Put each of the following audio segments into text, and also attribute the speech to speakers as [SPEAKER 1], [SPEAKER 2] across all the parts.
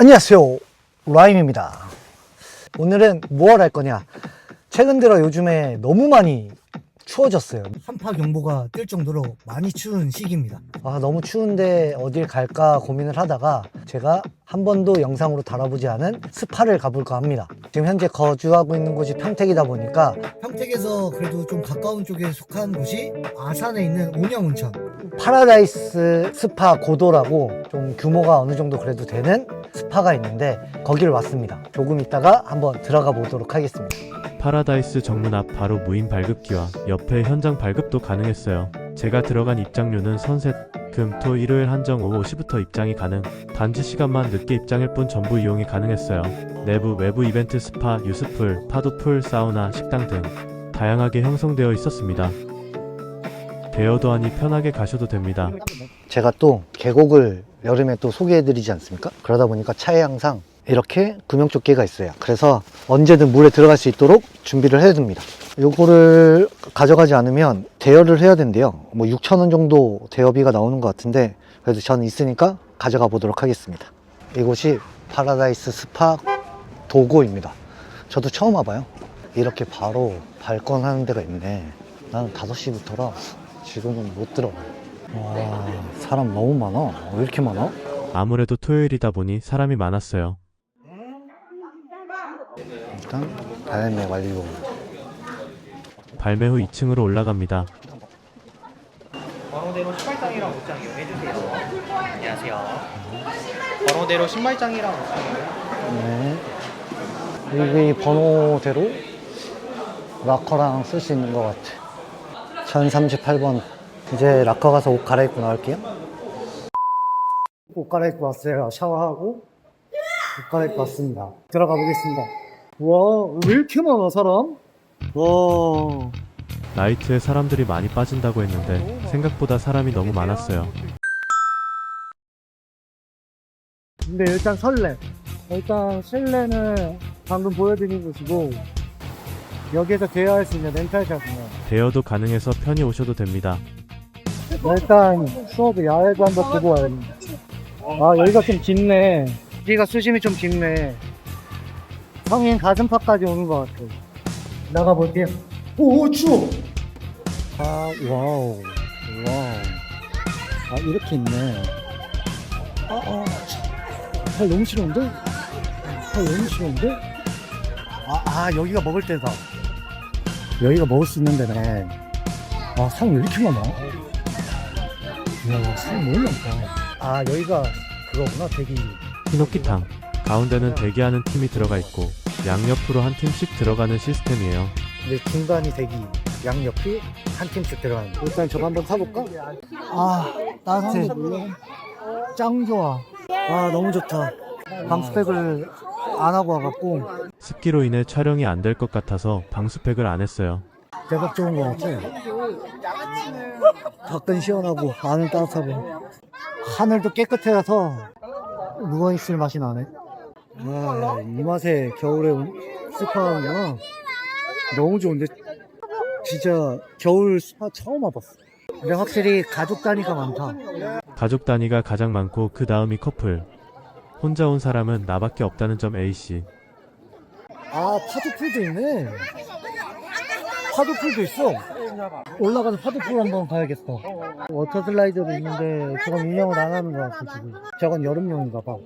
[SPEAKER 1] 안녕하세요. 라임입니다. 오늘은 무얼 할 거냐? 최근 들어 요즘에 너무 많이 추워졌어요.
[SPEAKER 2] 한파 경보가 뜰 정도로 많이 추운 시기입니다.
[SPEAKER 1] 아, 너무 추운데 어딜 갈까 고민을 하다가 제가 한 번도 영상으로 다뤄보지 않은 스파를 가볼까 합니다. 지금 현재 거주하고 있는 곳이 평택이다 보니까
[SPEAKER 2] 평택에서 그래도 좀 가까운 쪽에 속한 곳이 아산에 있는 온양온천.
[SPEAKER 1] 파라다이스 스파 고도라고 좀 규모가 어느 정도 그래도 되는 스파가 있는데 거기를 왔습니다. 조금 있다가 한번 들어가 보도록 하겠습니다.
[SPEAKER 3] 파라다이스 정문 앞 바로 무인 발급기와 옆에 현장 발급도 가능했어요. 제가 들어간 입장료는 선셋, 금, 토, 일요일 한정 오후 5시부터 입장이 가능. 단지 시간만 늦게 입장일 뿐 전부 이용이 가능했어요. 내부, 외부 이벤트 스파, 유스풀, 파도풀, 사우나, 식당 등 다양하게 형성되어 있었습니다. 대여도 하니 편하게 가셔도 됩니다.
[SPEAKER 1] 제가 또 계곡을 여름에 또 소개해드리지 않습니까? 그러다 보니까 차에 항상 이렇게 구명조끼가 있어요. 그래서 언제든 물에 들어갈 수 있도록 준비를 해둡니다. 요거를 가져가지 않으면 대여를 해야 된대요. 뭐 6,000원 정도 대여비가 나오는 것 같은데 그래도 저는 있으니까 가져가 보도록 하겠습니다. 이곳이 파라다이스 스파 도고입니다. 저도 처음 와봐요. 이렇게 바로 발권하는 데가 있네. 나는 5시부터라 지금은 못 들어가요. 와, 사람 너무 많아. 왜 이렇게 많아?
[SPEAKER 3] 아무래도 토요일이다 보니 사람이 많았어요.
[SPEAKER 1] 일단 발매 완료.
[SPEAKER 3] 발매 후 2층으로 올라갑니다.
[SPEAKER 4] 번호대로 신발장이랑 옷장 이용해 주세요. 안녕하세요. 번호대로 신발장이랑 옷장 이용.
[SPEAKER 1] 네. 여기 번호대로 락커랑 쓸 수 있는 것 같아. 1038번. 이제 락커 가서 옷 갈아입고 나올게요. 옷 갈아입고 왔어요. 샤워하고 옷 갈아입고 왔습니다. 들어가 보겠습니다. 와, 왜 이렇게 많아, 사람? 와.
[SPEAKER 3] 나이트에 사람들이 많이 빠진다고 했는데 생각보다 사람이 너무 많았어요.
[SPEAKER 1] 근데 일단 설레. 일단 실내는 방금 보여드린 곳이고 여기에서 대여할 수 있는 렌탈샵이요.
[SPEAKER 3] 대여도 가능해서 편히 오셔도 됩니다.
[SPEAKER 1] 일단 수업을 야외도 한번 보고 와야 됩니다. 아 여기가 좀 깊네. 여기가 수심이 좀 깊네. 성인 가슴팍까지 오는 것 같아. 나가 볼게요. 오 추워. 아 와우 와우. 아 이렇게 있네. 아, 아, 아 너무 싫은데? 아 너무 싫은데? 아, 아 여기가 먹을 때다. 여기가 먹을 수 있는 데네. 아 사람 왜 이렇게 많아? 이야, 사람 너무 많다. 아, 여기가 그거구나, 대기.
[SPEAKER 3] 히노키탕. 가운데는 대기하는 팀이 들어가 있고 양옆으로 한 팀씩 들어가는 시스템이에요.
[SPEAKER 1] 근데 중간이 대기, 양옆이 한 팀씩 들어가는. 거. 일단 저거 한번 타볼까? 아, 따뜻해. 짱 좋아. 아, 너무 좋다. 방스펙을 안 하고 와갖고
[SPEAKER 3] 습기로 인해 촬영이 안 될 것 같아서 방수팩을 안 했어요.
[SPEAKER 1] 대박 좋은 것 같아. 밖은 시원하고 안은 따뜻하고 하늘도 깨끗해서 누워 있을 맛이 나네. 아, 이 맛에 겨울에 스파하는구나. 너무 좋은데 진짜 겨울 스파 처음 와봤어. 근데 확실히 가족 단위가 많다.
[SPEAKER 3] 가족 단위가 가장 많고 그 다음이 커플. 혼자 온 사람은 나밖에 없다는 점 A씨.
[SPEAKER 1] 아 파도풀도 있네. 파도풀도 있어. 올라가서 파도풀 한번 가야겠어. 워터 슬라이더도 있는데 저건 운영을 안 하는 것 같아 지금. 저건 여름용인가 봐.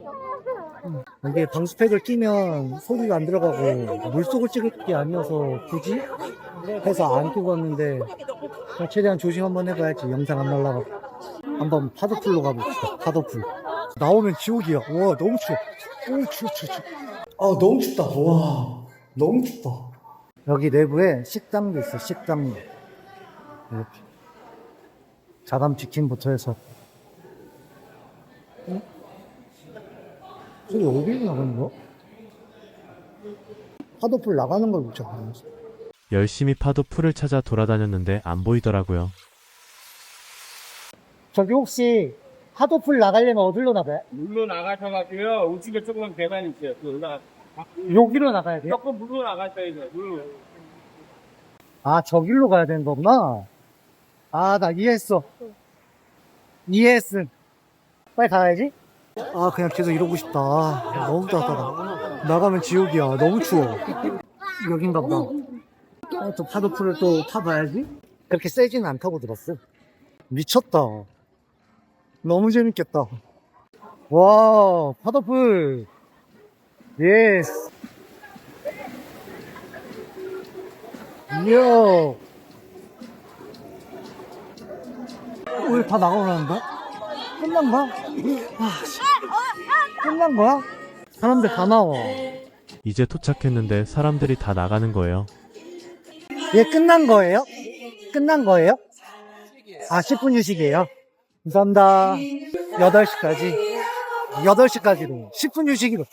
[SPEAKER 1] 음, 이게 방수팩을 끼면 소리가 안 들어가고 물속을 찍을 게 아니어서 굳이 해서 안 끼고 왔는데 최대한 조심 한번 해봐야지 영상 안 날라가. 한번 파도풀로 가봅시다. 파도풀. 나오면 지옥이야. 와 너무 추워. 오 추워 추워 추워. 아 너무 춥다. 와 너무 춥다. 여기 내부에 식당도 있어. 식당도 이렇게 자담 치킨부터 해서. 어? 저기 어디로 나가는 거야? 파도풀 나가는 걸 못 잡았어.
[SPEAKER 3] 열심히 파도 풀을 찾아 돌아다녔는데 안 보이더라고요.
[SPEAKER 1] 저기 혹시 파도풀 나가려면 어디로 나가요?
[SPEAKER 5] 물로 나가셔가지고요. 우측에 조그만 계단 있어요. 그 올라
[SPEAKER 1] 여기로 나가야 돼요?
[SPEAKER 5] 조금 물로 나가셔야 돼요. 물로.
[SPEAKER 1] 아, 저 길로 가야 되는 거구나. 아, 나 이해했어. 이해했음. 빨리 가야지. 아 그냥 계속 이러고 싶다 아, 너무 따뜻하다 나가면 지옥이야 너무 추워 여긴가 보다 어, 또 파도풀을 또 타봐야지 그렇게 세지는 않다고 들었어 미쳤다 너무 재밌겠다 와 파도풀 예스 이야 왜다 나가라는데? 끝난 거야? 아, 씨. 끝난 거야? 사람들 다 나와.
[SPEAKER 3] 이제 도착했는데 사람들이 다 나가는 거예요.
[SPEAKER 1] 얘 끝난 거예요? 끝난 거예요? 아, 10분 휴식이에요? 감사합니다. 8시까지. 8시까지로. 10분 휴식이로.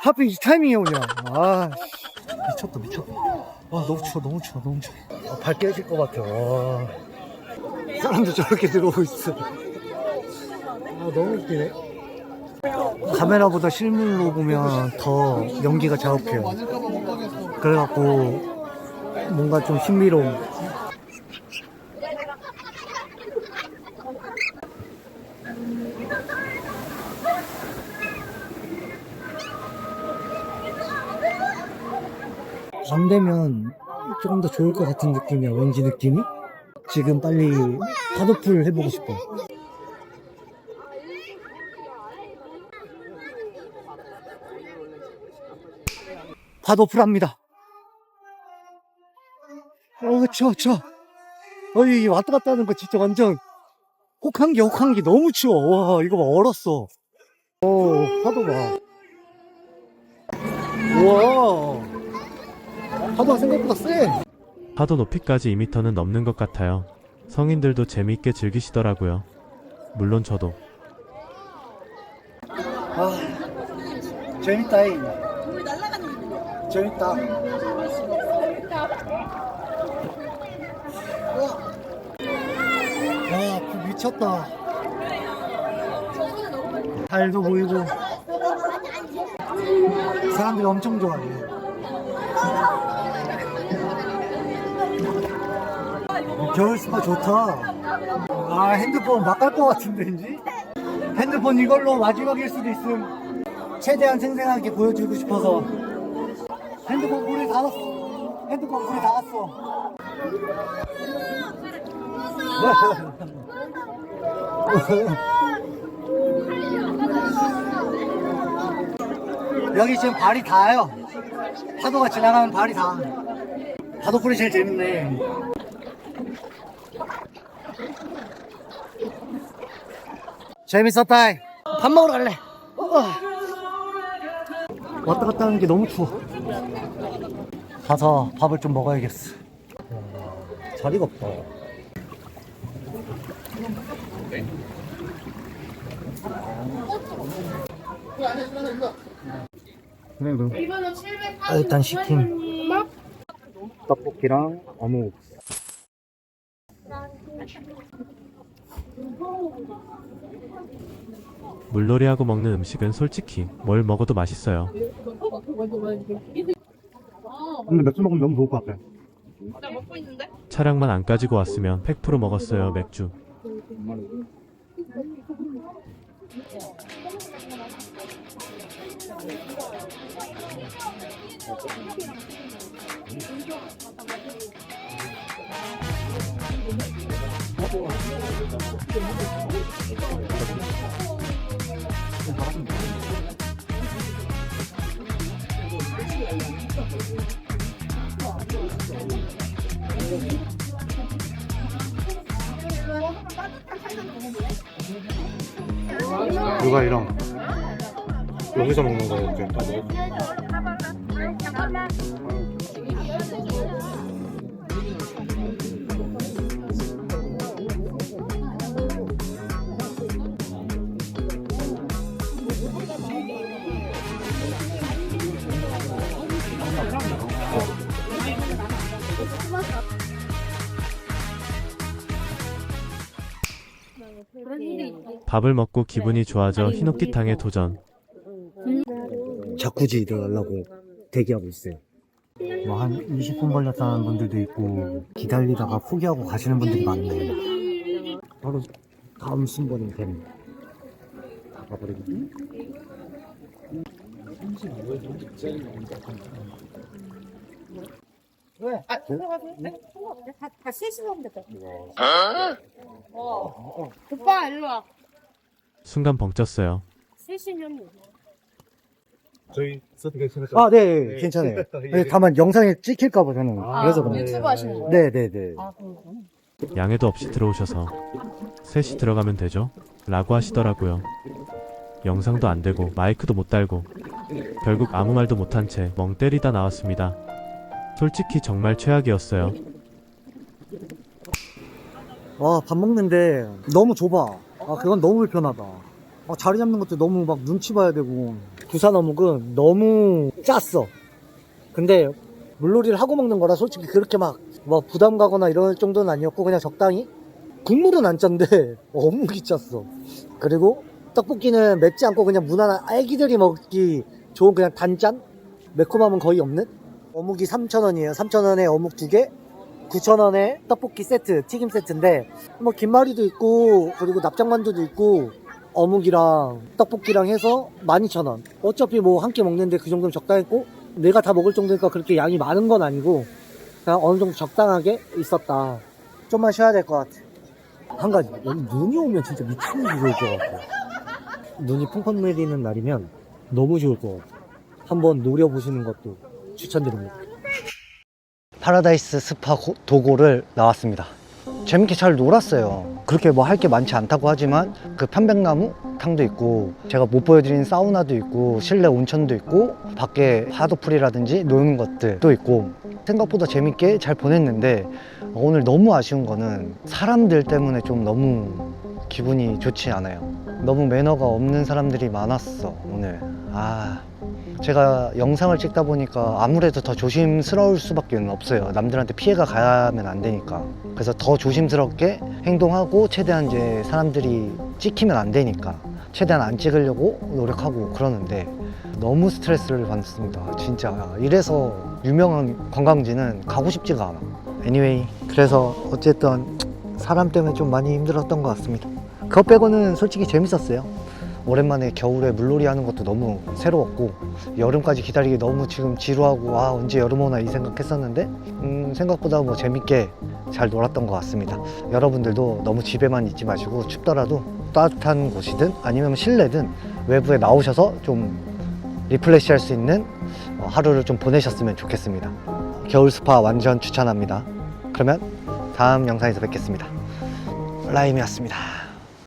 [SPEAKER 1] 하필 이 타이밍에 오냐. 아, 씨. 미쳤다, 미쳤다. 아, 너무 추워, 너무 추워, 너무 추워. 아, 발 깨질 것 같아. 와. 사람도 저렇게 들어오고 있어. 아, 너무 웃기네. 카메라보다 실물로 보면 더 연기가 자욱해요. 그래갖고 뭔가 좀 신비로운. 밤 되면 조금 더 좋을 것 같은 느낌이야, 왠지 느낌이? 지금 빨리 파도풀 해보고 싶어. 파도풀 합니다. 어, 추워, 추워. 어이, 왔다 갔다 하는 거 진짜 완전 혹한기, 혹한기 너무 추워. 와, 이거 봐, 얼었어. 오, 파도 봐. 우와. 파도가 생각보다 세.
[SPEAKER 3] 파도 높이까지 2m는 넘는 것 같아요. 성인들도 재미있게 즐기시더라고요. 물론 저도.
[SPEAKER 1] 아, 재밌다, 이. 재밌다. 와, 그 미쳤다. 달도 보이고. 사람들이 엄청 좋아해. 겨울 스파 좋다. 아, 핸드폰 막갈 것 같은데, 왠지? 핸드폰 이걸로 마지막일 수도 있음. 최대한 생생하게 보여주고 싶어서. 핸드폰 다 났어. 핸드폰 다 났어. 여기 지금 발이 닿아요. 파도가 지나가면 발이 닿아. 파도 불이 제일 재밌네. 재밌었다. 밥 먹으러 갈래. 어. 왔다 갔다 하는 게 너무 추워. 가서 밥을 좀 먹어야겠어. 와, 자리가 없다. 그래도 아, 일단 시킨 떡볶이랑 어묵.
[SPEAKER 3] 물놀이하고 먹는 음식은 솔직히 뭘 먹어도 맛있어요.
[SPEAKER 1] 근데 맥주 먹으면 너무 좋을 것 같아.
[SPEAKER 3] 차량만 안 가지고 왔으면 100% 먹었어요, 맥주.
[SPEAKER 1] 누가 이랑 여기서 먹는 거였지.
[SPEAKER 3] 밥을 먹고 기분이 좋아져 흰옥기탕에 도전.
[SPEAKER 1] 자쿠지 들어가려고 대기하고 있어요. 뭐 한 20분 걸렸다는 분들도 있고 기다리다가 포기하고 가시는 분들이 많네요. 바로 다음 순번이 됩니다. 가버리겠네. 왜?
[SPEAKER 6] 아, 들어가세요. 네? 다, 다 셋이서 하면 될것 같아요. 어. 오빠, 일로 와.
[SPEAKER 3] 순간 벙쪘어요.
[SPEAKER 6] 셋이면.
[SPEAKER 5] 저희 써도 괜찮을까요?
[SPEAKER 1] 아, 네, 괜찮아요. 네, 다만 영상에 찍힐까봐 저는
[SPEAKER 6] 아,
[SPEAKER 1] 그래서 그래요.
[SPEAKER 6] 유튜브 하시는 거예요?
[SPEAKER 1] 네, 네, 네.
[SPEAKER 6] 아.
[SPEAKER 3] 양해도 없이 들어오셔서 셋이 들어가면 되죠? 라고 하시더라고요. 영상도 안 되고 마이크도 못 달고 결국 아무 말도 못한 채 멍 때리다 나왔습니다. 솔직히 정말 최악이었어요.
[SPEAKER 1] 와, 밥 먹는데 너무 좁아. 아, 그건 너무 불편하다. 아, 자리 잡는 것도 너무 막 눈치 봐야 되고. 부산 어묵은 너무 짰어. 근데 물놀이를 하고 먹는 거라 솔직히 그렇게 막, 뭐 부담 가거나 이럴 정도는 아니었고 그냥 적당히 국물은 안 짠데 어묵이 짰어. 그리고 떡볶이는 맵지 않고 그냥 무난한 애기들이 먹기 좋은 그냥 단짠? 매콤함은 거의 없는? 어묵이 3,000원이에요. 3,000원에 어묵 2개, 9,000원에 떡볶이 세트, 튀김 세트인데, 뭐, 김말이도 있고, 그리고 납작만두도 있고, 어묵이랑 떡볶이랑 해서 12,000원. 어차피 뭐, 한 끼 먹는데 그 정도면 적당했고, 내가 다 먹을 정도니까 그렇게 양이 많은 건 아니고, 그냥 어느 정도 적당하게 있었다. 좀만 쉬어야 될 것 같아. 한 가지, 여기 눈이 오면 진짜 미치는 좋을 것 같아. 눈이 펑펑 내리는 날이면 너무 좋을 것 같아. 한번 노려보시는 것도 추천드립니다. 파라다이스 스파 고- 도고를 나왔습니다. 재밌게 잘 놀았어요. 그렇게 뭐 할 게 많지 않다고 하지만 그 편백나무 탕도 있고 제가 못 보여드린 사우나도 있고 실내 온천도 있고 밖에 하도풀이라든지 노는 것들도 있고 생각보다 재밌게 잘 보냈는데 오늘 너무 아쉬운 거는 사람들 때문에 좀 너무 기분이 좋지 않아요. 너무 매너가 없는 사람들이 많았어 오늘. 아 제가 영상을 찍다 보니까 아무래도 더 조심스러울 수밖에 없어요. 남들한테 피해가 가면 안 되니까. 그래서 더 조심스럽게 행동하고 최대한 이제 사람들이 찍히면 안 되니까 최대한 안 찍으려고 노력하고 그러는데 너무 스트레스를 받습니다. 진짜 이래서 유명한 관광지는 가고 싶지가 않아. anyway 그래서 어쨌든 사람 때문에 좀 많이 힘들었던 것 같습니다. 그거 빼고는 솔직히 재밌었어요. 오랜만에 겨울에 물놀이 하는 것도 너무 새로웠고 여름까지 기다리기 너무 지금 지루하고 아 언제 여름 오나 이 생각했었는데 음, 생각보다 뭐 재밌게 잘 놀았던 것 같습니다. 여러분들도 너무 집에만 있지 마시고 춥더라도 따뜻한 곳이든 아니면 실내든 외부에 나오셔서 좀 리플레시 할 수 있는 어, 하루를 좀 보내셨으면 좋겠습니다. 겨울 스파 완전 추천합니다. 그러면 다음 영상에서 뵙겠습니다. 라임이었습니다.